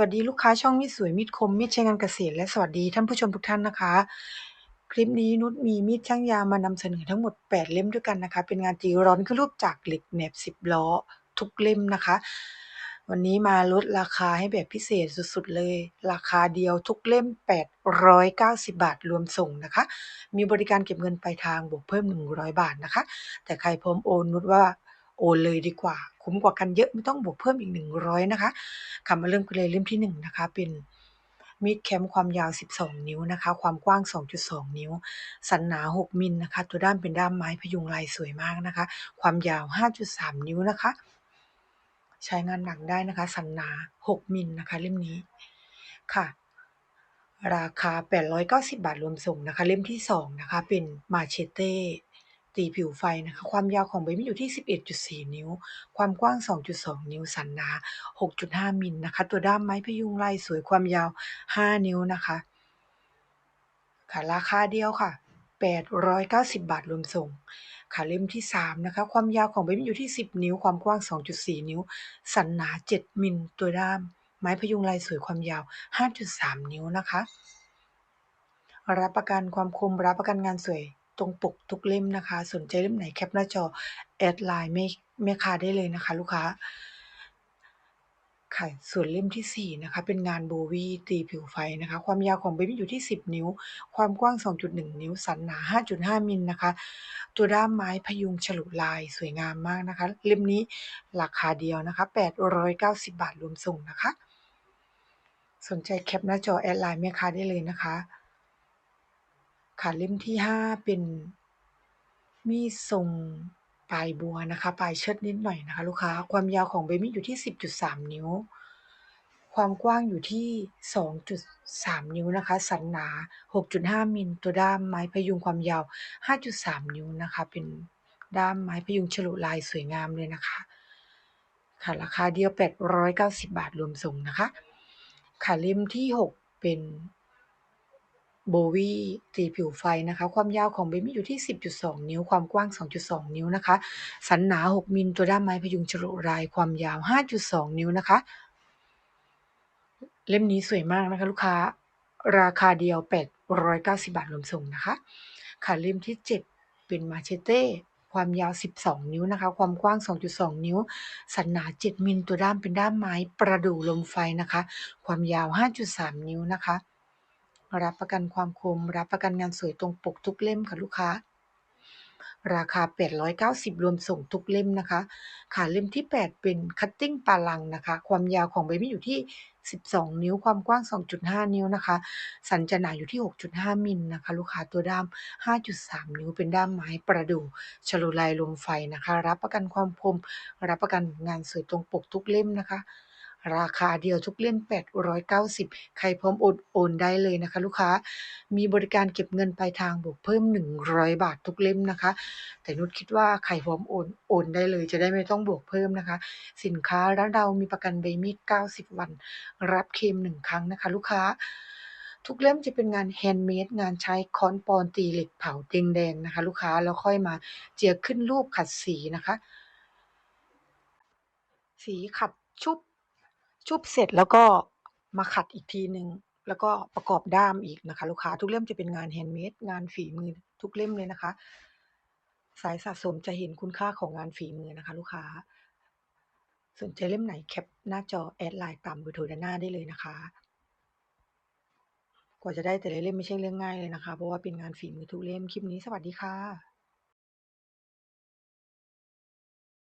วัสดีลูกค้าช่องมิตรสวยมิตรคมมิตรใช้งานเกษตรและสวัสดีท่านผู้ชมทุกท่านนะคะ คลิปนี้นุชมีมีดช่างยามานำเสนอทั้งหมด 8 เล่มด้วยกันนะคะ เป็นงานจีร้อนขึ้นรูปจากเหล็กแหนบ10 ล้อทุกเล่มนะคะ วันนี้มาลดราคาให้แบบพิเศษสุดๆเลย ราคาเดียวทุกเล่ม 890 บาทรวมส่งนะคะ มีบริการเก็บเงินปลายทางบวกเพิ่ม 100 บาทนะคะ แต่ใครพร้อมโอนนุชว่าโอนเลยดีกว่า คุ้มกว่ากันเยอะไม่ต้องบวกเพิ่มอีก 100 นะคะค่ะมาเริ่มกันเลยเล่มที่ 1 นะคะ เป็นมีดแคมความยาว 12 นิ้วนะคะ ความกว้าง 2.2 นิ้ว สันหนา 6 มิลนะคะ ตัวด้ามเป็นด้ามไม้พยุงลายสวยมากนะคะ ความยาว 5.3 นิ้วนะคะ ใช้งานหนักได้นะคะ สันหนา 6 มิลนะคะ เล่มนี้ค่ะ ราคา 890 บาทรวมส่งนะคะ เล่มที่ 2 นะคะ เป็นมาเชเต้ ตีผิวไฟนะคะ ความยาวของใบมีดอยู่ที่ 11.4 นิ้ว ความกว้าง 2.2 นิ้ว สันหนา 6.5 มิลนะคะ ตัวด้ามไม้พยุงลายสวยความยาว 5 นิ้วนะคะ ค่ะ ราคาเดียวค่ะ 890 บาทรวมส่ง ค่ะเล่มที่ 3 นะคะ ความยาวของใบมีดอยู่ที่ 10 นิ้ว ความกว้าง 2.4 นิ้ว สันหนา 7 มิล ตัวด้าม ไม้พยุงลายสวยความยาว 5.3 นิ้วนะคะ รับประกันความคม รับประกันงานสวย ตรงปกทุกเล่มนะคะ สนใจเล่มไหนแคปหน้าจอแอดไลน์แม่แม่ค้าได้เลยนะคะ ลูกค้าค่ะส่วนเล่มที่ 4 นะคะ เป็นงานโบวีตีผิวไฟนะคะ ความยาวของใบมีอยู่ที่ 10 นิ้ว ความกว้าง 2.1 นิ้ว สันหนา 5.5 มิลนะคะ ตัวด้ามไม้พยุงฉลุลายสวยงามมากนะคะ เล่มนี้ราคาเดียวนะคะ 890 บาทรวมส่งนะคะ สนใจแคปหน้าจอแอดไลน์แม่ค้าได้เลยนะคะ ค่ะ เล่มที่5เป็นมีดทรงปลายบัวนะคะ ปลายเชิดนิดหน่อยนะคะ ลูกค้า ความยาวของใบมีดอยู่ที่ 10.3 นิ้ว ความกว้างอยู่ที่ 2.3 นิ้วนะคะ สันหนา 6.5 มิล ตัวด้ามไม้พยุงความยาว 5.3 นิ้วนะคะ เป็นด้ามไม้พยุงฉลุลายสวยงามเลยนะคะ ค่ะ ราคาเดียว 890 บาทรวมส่งนะคะ ค่ะเล่มที่ 6 เป็น โบวีตีผิวไฟนะคะ ความยาวของใบมีดอยู่ที่ 10.2 นิ้ว ความกว้าง 2.2 นิ้วนะคะ สันหนา 6 มิล ตัวด้ามไม้พยุงฉลุลาย ความยาว 5.2 นิ้วนะคะ เล่มนี้สวยมากนะคะ ลูกค้า ราคาเดียว 890 บาทรวมส่งนะคะ ค่ะเล่มที่ 7 เป็นมาเชเต้ ความยาว 12 นิ้วนะคะ ความกว้าง 2.2 นิ้ว สันหนา 7 มิล ตัวด้ามเป็นด้ามไม้ประดู่ลมไฟนะคะ ความยาว 5.3 นิ้วนะคะ รับประกันความคม รับประกันงานสวยตรงปกทุกเล่มค่ะลูกค้า ราคา 890 รวมส่งทุกเล่มนะคะค่ะเล่มที่ 8 เป็นคัตติ้งปาลังนะคะ ความยาวของใบมีดอยู่ที่ 12 นิ้ว ความกว้าง 2.5 นิ้วนะคะ สันจะหนาอยู่ที่ 6.5 มิลนะคะ ลูกค้าตัวด้าม 5.3 นิ้ว เป็นด้ามไม้ประดู่ฉลุลายลมไฟนะคะ รับประกันความคม รับประกันงานสวยตรงปกทุกเล่มนะคะ ราคาเดียวทุกเล่ม890 ใครพร้อมโอนโอนได้เลยนะคะ ลูกค้ามีบริการเก็บเงินปลายทางบวกเพิ่ม 100 บาททุกเล่มนะคะ แต่นุชคิดว่าใครพร้อมโอนโอนได้เลย จะได้ไม่ต้องบวกเพิ่มนะคะ สินค้าร้านเรามีประกันใบมีด 90 วัน รับเคลม1ครั้งนะคะ ลูกค้าทุกเล่มจะเป็นงานแฮนด์เมดงานใช้ค้อนปอนตีเหล็กเผาแดงๆนะคะ ลูกค้าแล้วค่อยมาเจียขึ้นรูปขัดสีนะคะ สีขัดชุบ ชุบเสร็จแล้วก็มาขัดอีกทีหนึ่งแล้วก็ประกอบด้ามอีกนะคะ ลูกค้าทุกเล่มจะเป็นงานแฮนด์เมดงานฝีมือทุกเล่มเลยนะคะ สายสะสมจะเห็นคุณค่าของงานฝีมือนะคะ ลูกค้า สนใจเล่มไหนแคปหน้าจอแอดไลน์ตามเบอร์โทรด้านหน้าได้เลยนะคะ กว่าจะได้แต่ละเล่มไม่ใช่เรื่องง่ายเลยนะคะ เพราะว่าเป็นงานฝีมือทุกเล่มคลิปนี้สวัสดีค่ะ